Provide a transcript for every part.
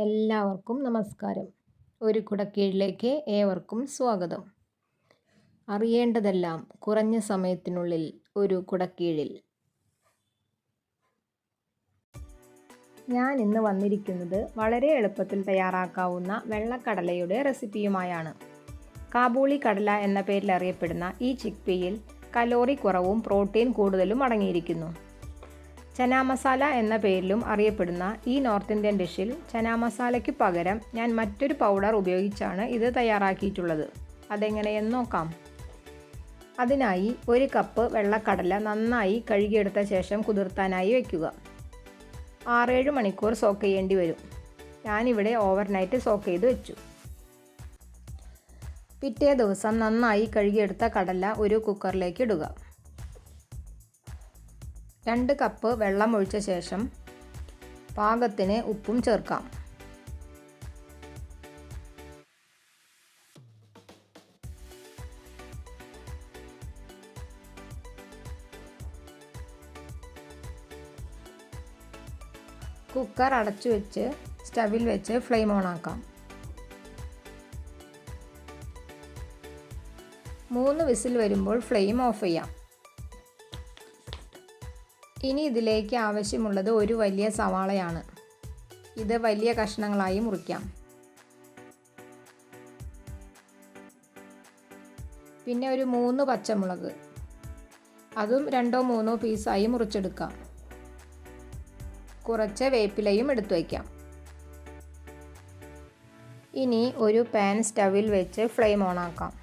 എല്ലാവർക്കും നമസ്കാരം. ഒരു കുടക്കീഴിലേക്ക് ഏവർക്കും സ്വാഗതം. അറിയേണ്ടതെല്ലാം കുറഞ്ഞ സമയത്തിനുള്ളിൽ ഒരു കുടക്കീഴിൽ. ഞാൻ ഇന്ന് വന്നിരിക്കുന്നത് വളരെ എളുപ്പത്തിൽ തയ്യാറാക്കാവുന്ന വെള്ളക്കടലയുടെ റെസിപ്പിയുമായാണ്. കാബൂളി കടല എന്ന പേരിൽ അറിയപ്പെടുന്ന ഈ ചിക്പിയിൽ കലോറി കുറവും പ്രോട്ടീൻ കൂടുതലും അടങ്ങിയിരിക്കുന്നു. ചനാ മസാല എന്ന പേരിലും അറിയപ്പെടുന്ന ഈ നോർത്ത് ഇന്ത്യൻ ഡിഷിൽ ചനാ മസാലയ്ക്ക് പകരം ഞാൻ മറ്റൊരു പൗഡർ ഉപയോഗിച്ചാണ് ഇത് തയ്യാറാക്കിയിട്ടുള്ളത്. അതെങ്ങനെയെന്ന് നോക്കാം. അതിനായി ഒരു കപ്പ് വെള്ളക്കടല നന്നായി കഴുകിയെടുത്ത ശേഷം കുതിർത്താനായി വയ്ക്കുക ആറേഴ് മണിക്കൂർ സോക്ക് ചെയ്യേണ്ടി വരും. ഞാനിവിടെ ഓവർനൈറ്റ് സോക്ക് ചെയ്ത് വെച്ചു. പിറ്റേ ദിവസം നന്നായി കഴുകിയെടുത്ത കടല ഒരു കുക്കറിലേക്ക് ഇടുക. രണ്ട് കപ്പ് വെള്ളം ഒഴിച്ച ശേഷം പാകത്തിന് ഉപ്പും ചേർക്കാം. കുക്കർ അടച്ചു വെച്ച് സ്റ്റവിൽ വെച്ച് ഫ്ലെയിം ഓൺ ആക്കാം. മൂന്ന് വിസിൽ വരുമ്പോൾ ഫ്ലെയിം ഓഫ് ചെയ്യാം. ഇനി ഇതിലേക്ക് ആവശ്യമുള്ളത് ഒരു വലിയ സവാളയാണ്. ഇത് വലിയ കഷ്ണങ്ങളായി മുറിക്കാം. പിന്നെ ഒരു മൂന്ന് പച്ചമുളക്. അതും രണ്ടോ മൂന്നോ പീസായി മുറിച്ചെടുക്കാം. കുറച്ച് വേപ്പിലയും എടുത്തു വയ്ക്കാം. ഇനി ഒരു പാൻ സ്റ്റവിൽ വെച്ച് ഫ്ലെയിം ഓണാക്കാം.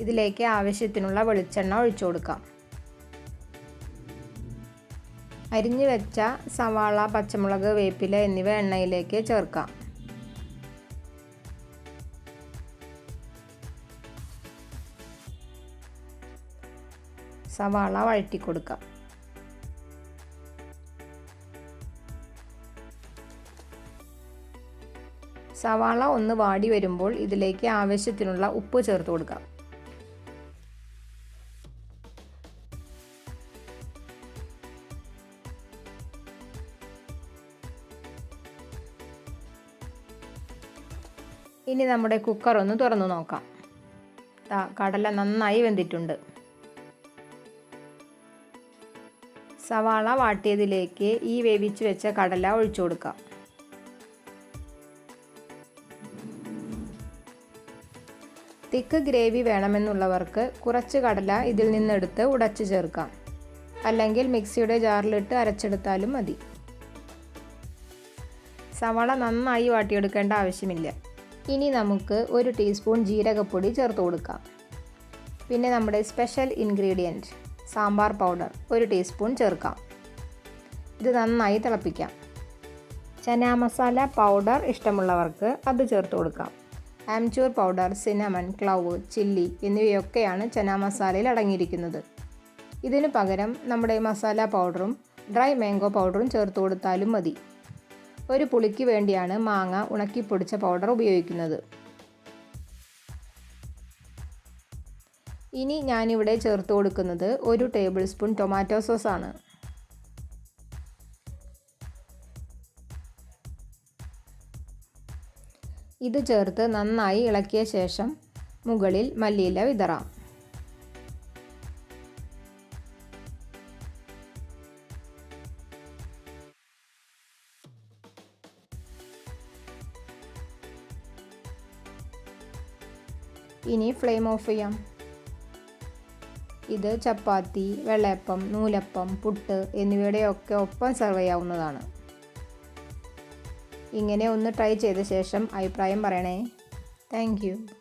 ഇതിലേക്ക് ആവശ്യത്തിനുള്ള വെളിച്ചെണ്ണ ഒഴിച്ചു കൊടുക്കാം. അരിഞ്ഞു വെച്ച സവാള പച്ചമുളക് വേപ്പില എന്നിവ എണ്ണയിലേക്ക് ചേർക്കാം. സവാള വഴറ്റി കൊടുക്കാം സവാള ഒന്ന് വാടി വരുമ്പോൾ ഇതിലേക്ക് ആവശ്യത്തിനുള്ള ഉപ്പ് ചേർത്ത് കൊടുക്കാം. ഇനി നമ്മുടെ കുക്കർ ഒന്ന് തുറന്നു നോക്കാം. കടല നന്നായി വെന്തിട്ടുണ്ട്. സവാള വാട്ടിയതിലേക്ക് ഈ വേവിച്ച് വെച്ച കടല ഒഴിച്ചു കൊടുക്കാം. തിക്ക് ഗ്രേവി വേണമെന്നുള്ളവർക്ക് കുറച്ച് കടല ഇതിൽ നിന്നെടുത്ത് ഉടച്ചു ചേർക്കാം. അല്ലെങ്കിൽ മിക്സിയുടെ ജാറിലിട്ട് അരച്ചെടുത്താലും മതി. സവാള നന്നായി വാട്ടിയെടുക്കേണ്ട ആവശ്യമില്ല. ഇനി നമുക്ക് ഒരു ടീസ്പൂൺ ജീരകപ്പൊടി ചേർത്ത് കൊടുക്കാം. പിന്നെ നമ്മുടെ സ്പെഷ്യൽ ഇൻഗ്രീഡിയന്റ് സാമ്പാർ പൗഡർ ഒരു ടീസ്പൂൺ ചേർക്കാം. ഇത് നന്നായി തിളപ്പിക്കാം. ചന മസാല പൗഡർ ഇഷ്ടമുള്ളവർക്ക് അത് ചേർത്ത് കൊടുക്കാം. Amchur powder cinnamon clove chilli എന്നിവയൊക്കെയാണ് ചന മസാലയിൽ അടങ്ങിയിരിക്കുന്നത്. ഇതിനു പകരം നമ്മുടെ മസാല പൗഡറും ഡ്രൈ മാംഗോ പൗഡറും ചേർത്ത് കൊടുത്താലും മതി. ഒരു പുളിക്ക് വേണ്ടിയാണ് മാങ്ങ ഉണക്കിപ്പൊടിച്ച പൗഡർ ഉപയോഗിക്കുന്നത്. ഇനി ഞാനിവിടെ ചേർത്ത് കൊടുക്കുന്നത് ഒരു ടേബിൾ സ്പൂൺ ടൊമാറ്റോ സോസ് ആണ്. ഇത് ചേർത്ത് നന്നായി ഇളക്കിയ ശേഷം മുകളിൽ മല്ലിയില വിതറാം. ഇനി ഫ്ലെയിം ഓഫ് ചെയ്യാം. ഇത് ചപ്പാത്തി വെള്ളയപ്പം നൂലപ്പം പുട്ട് എന്നിവയുടെയൊക്കെ ഒപ്പം സെർവ് ചെയ്യാവുന്നതാണ്. ഇങ്ങനെ ഒന്ന് ട്രൈ ചെയ്ത ശേഷം അഭിപ്രായം പറയണേ. താങ്ക്